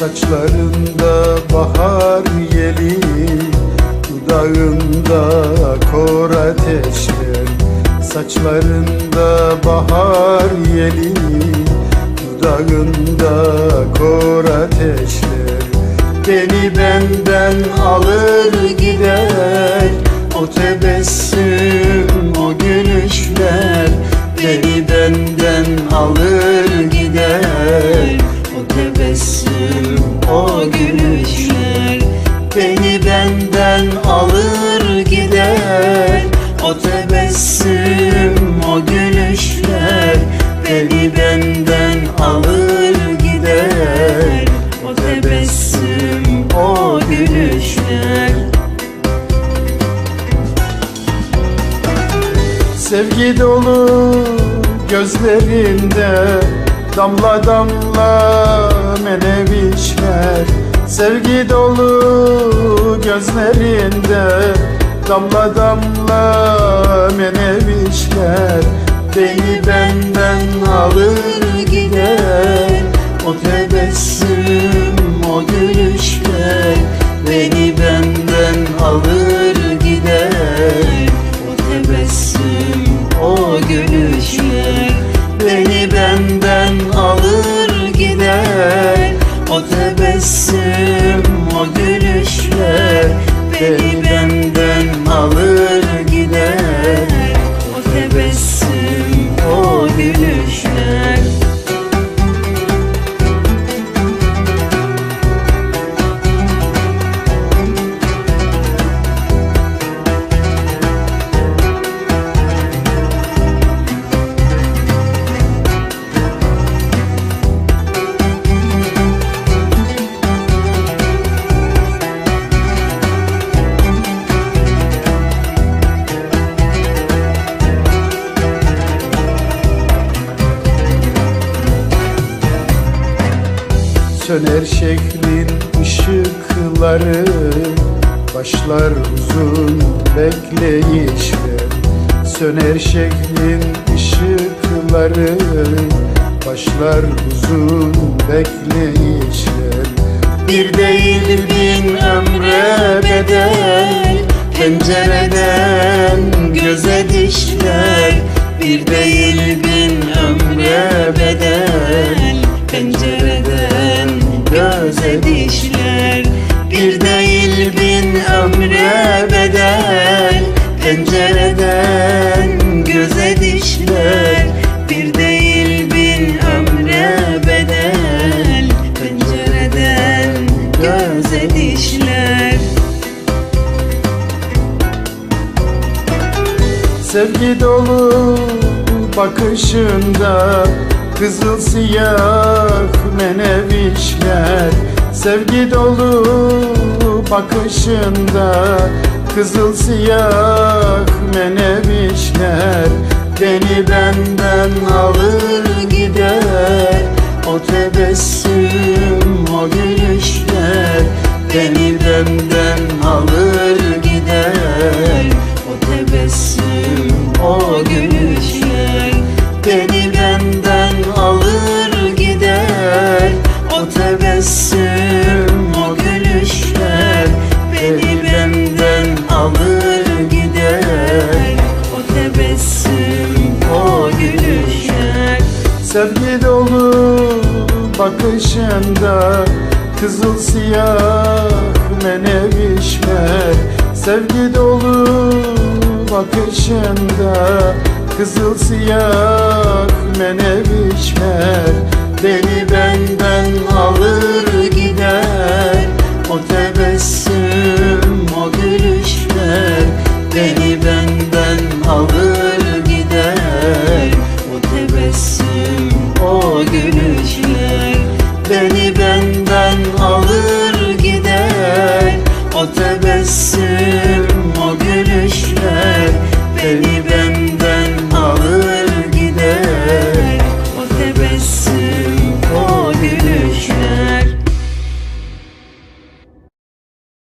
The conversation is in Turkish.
Saçlarında bahar yeli Dudağında kor ateşler. Saçlarında bahar yeli Dudağında kor ateşler. Beni benden alır gider O tebessüm, benden alır gider. O tebessüm, o gülüşler Beni benden alır gider. O tebessüm, o gülüşler. Sevgi dolu gözlerinde Damla damla menevişler Sevgi dolu gözlerinde Damla damla menevişler Beni benden alır gider Beni Söner şeklin ışıkları Başlar uzun bekleyişler Söner şeklin ışıkları Başlar uzun bekleyişler Bir değil bin ömre bedel Pencereden göze dişler. Bir değil bin ömre bedel Pencereden göze dişler Bir değil bin ömre bedel. Pencereden göze dişler Bir değil bin ömre bedel. Pencereden göze dişler. Sevgi dolu bakışında Kızıl siyah menevişler Sevgi dolu bakışında Kızıl siyah menevişler Beni benden alır gider O tebessüm, o gülüşler. Beni benden alır gider O tebessüm, o gülüşler Sevgi dolu bakışında Kızıl siyah menevişler Sevgi dolu bakışında Kızıl siyah menevişler Beni benden alır gider O tebessüm, o